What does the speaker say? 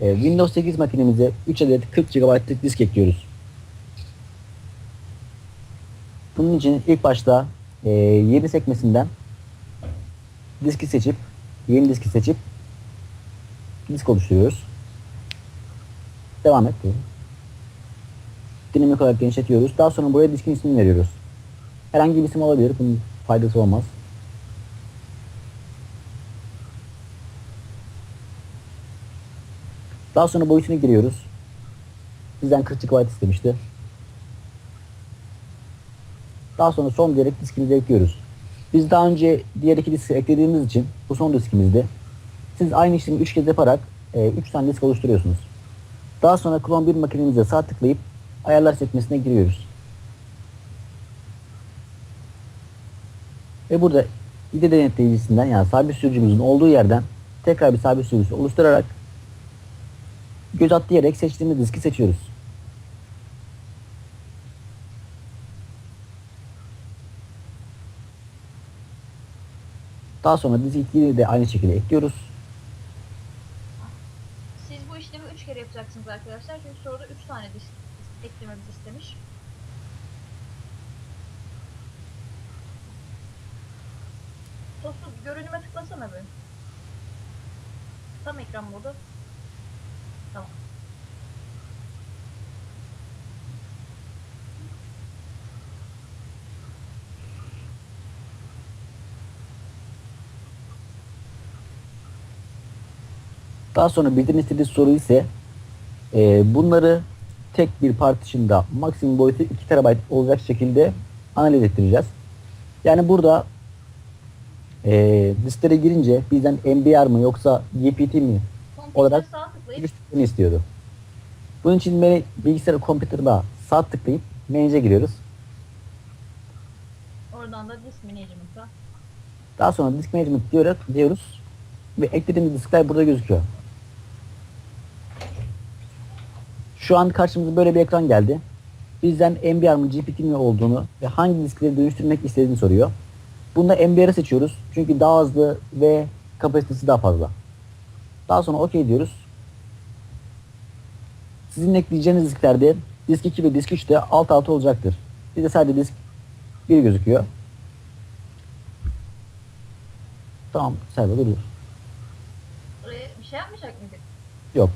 e, Windows 8 makinemize 3 adet 40 GB'lık disk ekliyoruz. Bunun için ilk başta e, yeni sekmesinden diski seçip yeni diski seçip disk oluşturuyoruz. Devam et. Dinamik olarak genişletiyoruz. Daha sonra buraya diskin ismini veriyoruz. Herhangi bir isim olabilir. Bunun faydası olmaz. Daha sonra boyutunu giriyoruz. Bizden 40 GB istemişti. Daha sonra son diyerek diskimizi ekliyoruz. Biz daha önce diğer iki diski eklediğimiz için bu son diskimizde siz aynı işlemi 3 kez yaparak 3 tane disk oluşturuyorsunuz. Daha sonra klon 1 makinemize sağ tıklayıp ayarlar sekmesine giriyoruz. Ve burada IDE denetleyicisinden yani sabit sürücümüzün olduğu yerden tekrar bir sabit sürücüsü oluşturarak göz at diyerek seçtiğimiz diski seçiyoruz. Daha sonra disk 2'yi de aynı şekilde ekliyoruz. Siz bu işlemi 3 kere yapacaksınız arkadaşlar. Çünkü soruda 3 tane disk eklememizi istemiş. Tostu görünüme tıklasana bir. Tam ekran modu. Tamam. Daha sonra bizden istediği soru ise e, bunları tek bir partition'da maksimum boyutu 2 TB olacak şekilde analiz ettireceğiz. Yani burada e, disklere girince bizden MBR mı yoksa GPT mi Olarak tıklayıp girişlerini istiyordu. Bunun için me- bilgisayar computer'da sağ tıklayıp manage'e giriyoruz. oradan da disk management'a Daha sonra disk management diyoruz, diyoruz ve eklediğimiz diskler burada gözüküyor. Şu an karşımıza böyle bir ekran geldi. Bizden MBR mı GPT mi olduğunu ve hangi diskleri dönüştürmek istediğini soruyor. Bunda MBR'ı seçiyoruz. Çünkü daha hızlı ve kapasitesi daha fazla. Daha sonra OK diyoruz. Sizin ekleyeceğiniz disklerde disk 2 ve disk 3 de alt alta olacaktır. Bizde sadece disk 1 gözüküyor. Tamam server duruyor. Oraya bir şey yapmayacak mıydık? Yok